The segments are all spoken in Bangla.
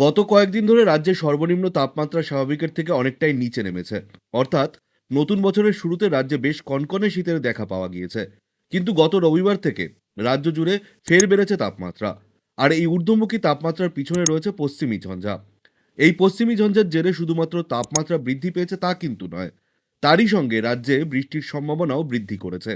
গত কয়েকদিন ধরে রাজ্যের সর্বনিম্ন তাপমাত্রা স্বাভাবিকের থেকে অনেকটাই নিচে নেমেছে। অর্থাৎ নতুন বছরের শুরুতে রাজ্যে বেশ কনকনে শীতের দেখা পাওয়া গিয়েছে। কিন্তু গত রবিবার থেকে রাজ্য জুড়ে ফের বেড়েছে তাপমাত্রা। আর এই ঊর্ধ্বমুখী তাপমাত্রার পিছনে রয়েছে পশ্চিমী ঝঞ্ঝা। এই পশ্চিমী ঝঞ্ঝার জেরে শুধুমাত্র তাপমাত্রা বৃদ্ধি পেয়েছে তা কিন্তু নয়। তারই সঙ্গে রাজ্যে বৃষ্টির সম্ভাবনাও বৃদ্ধি করেছে।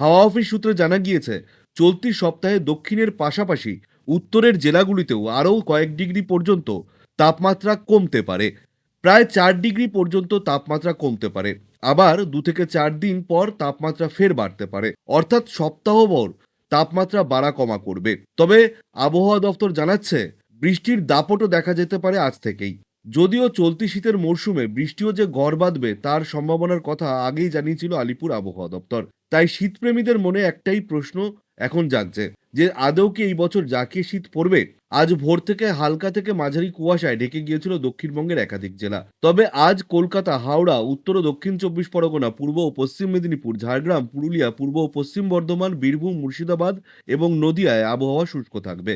হাওয়া অফিস সূত্রে জানা গিয়েছে, চলতি সপ্তাহে দক্ষিণের পাশাপাশি উত্তরের জেলাগুলিতেও আরও কয়েক ডিগ্রি পর্যন্ত তাপমাত্রা কমতে পারে। প্রায় চার ডিগ্রি পর্যন্ত তাপমাত্রা কমতে পারে। আবার দু থেকে চার দিন পর তাপমাত্রা ফের বাড়তে পারে। অর্থাৎ সপ্তাহভর তাপমাত্রা বাড়া কমা করবে। তবে আবহাওয়া দপ্তর জানাচ্ছে, বৃষ্টির দাপটও দেখা যেতে পারে আজ থেকেই। যদিও চলতি শীতের মরশুমে বৃষ্টিও যে গড় বাঁধবে তার সম্ভাবনার কথা আগেই জানিয়েছিল আলিপুর আবহাওয়া দপ্তর। তাই শীতপ্রেমীদের মনে একটাই প্রশ্ন এখন জাগছে যে আদৌ কি এই বছর জাঁকিয়ে শীত পড়বে? আজ ভোর থেকে হালকা থেকে মাঝারি কুয়াশায় ঢেকে গিয়েছিল দক্ষিণবঙ্গের একাধিক জেলা। তবে আজ কলকাতা, হাওড়া, উত্তর ও দক্ষিণ চব্বিশ পরগনা, পূর্ব ও পশ্চিম মেদিনীপুর, ঝাড়গ্রাম, পুরুলিয়া, পূর্ব ও পশ্চিম বর্ধমান, বীরভূম, মুর্শিদাবাদ এবং নদিয়ায় আবহাওয়া শুষ্ক থাকবে।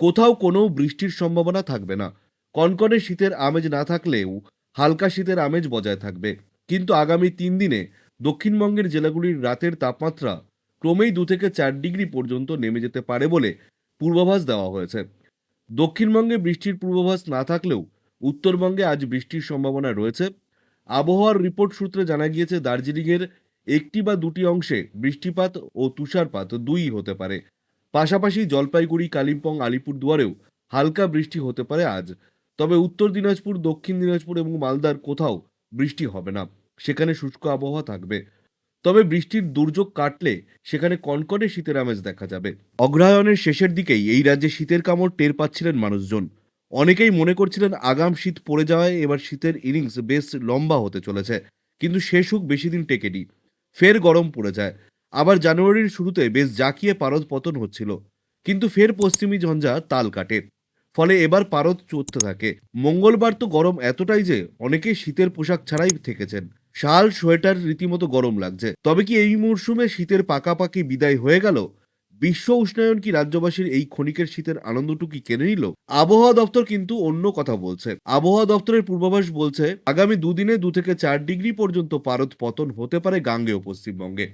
কোথাও কোনো বৃষ্টির সম্ভাবনা থাকবে না। কনকনে শীতের আমেজ না থাকলেও হালকা শীতের আমেজ বজায় থাকবে। কিন্তু আগামী তিন দিনে দক্ষিণবঙ্গের জেলাগুলির রাতের তাপমাত্রা ক্রমেই দু থেকে চার ডিগ্রি পর্যন্ত নেমে যেতে পারে বলে পূর্বাভাস দেওয়া হয়েছে। দক্ষিণবঙ্গে বৃষ্টির পূর্বাভাস না থাকলেও উত্তরবঙ্গে আজ বৃষ্টির সম্ভাবনা রয়েছে। আবহাওয়ার রিপোর্ট সূত্রে জানা গিয়েছে, দার্জিলিংয়ের একটি বা দুটি অংশে বৃষ্টিপাত ও তুষারপাত দুইই হতে পারে। পাশাপাশি জলপাইগুড়ি, কালিম্পং, আলিপুরদুয়ারেও হালকা বৃষ্টি হতে পারে আজ। তবে উত্তর দিনাজপুর, দক্ষিণ দিনাজপুর এবং মালদার কোথাও বৃষ্টি হবে না। সেখানে শুষ্ক আবহাওয়া থাকবে। তবে বৃষ্টির দুর্যোগ কাটলে সেখানে কনকনে শীতের আমেজ দেখা যাবে। অগ্রহায়ণের শেষের দিকেই এই রাজ্যে শীতের কামড় টের পাচ্ছিলেন মানুষজন। অনেকেই মনে করছিলেন আগাম শীত পড়ে যাওয়ায় এবার শীতের ইনিংস বেশ লম্বা হতে চলেছে, কিন্তু সে সুখ বেশি দিন টেকেনি। ফের গরম পড়ে যায়। আবার জানুয়ারির শুরুতে বেশ জাঁকিয়ে পারদ পতন হচ্ছিল, কিন্তু ফের পশ্চিমী ঝঞ্ঝা তাল কাটে। ফলে এবার পারদ চড়তে থাকে। মঙ্গলবার তো গরম এতটাই যে অনেকেই শীতের পোশাক ছাড়াই থেকেছেন। শাল, সোয়েটার রীতিমতো গরম লাগছে। তবে কি এই মরশুমে শীতের পাকাপাকি বিদায় হয়ে গেল? বিশ্ব উষ্ণায়ন কি রাজ্যবাসীর এই ক্ষণিকের শীতের আনন্দটুকু কেড়ে নিল? আবহাওয়া দপ্তর কিন্তু অন্য কথা বলছে। আবহাওয়া দপ্তরের পূর্বাভাস বলছে, আগামী দুদিনে দু থেকে চার ডিগ্রি পর্যন্ত পারদ পতন হতে পারে গাঙ্গেয় পশ্চিমবঙ্গে।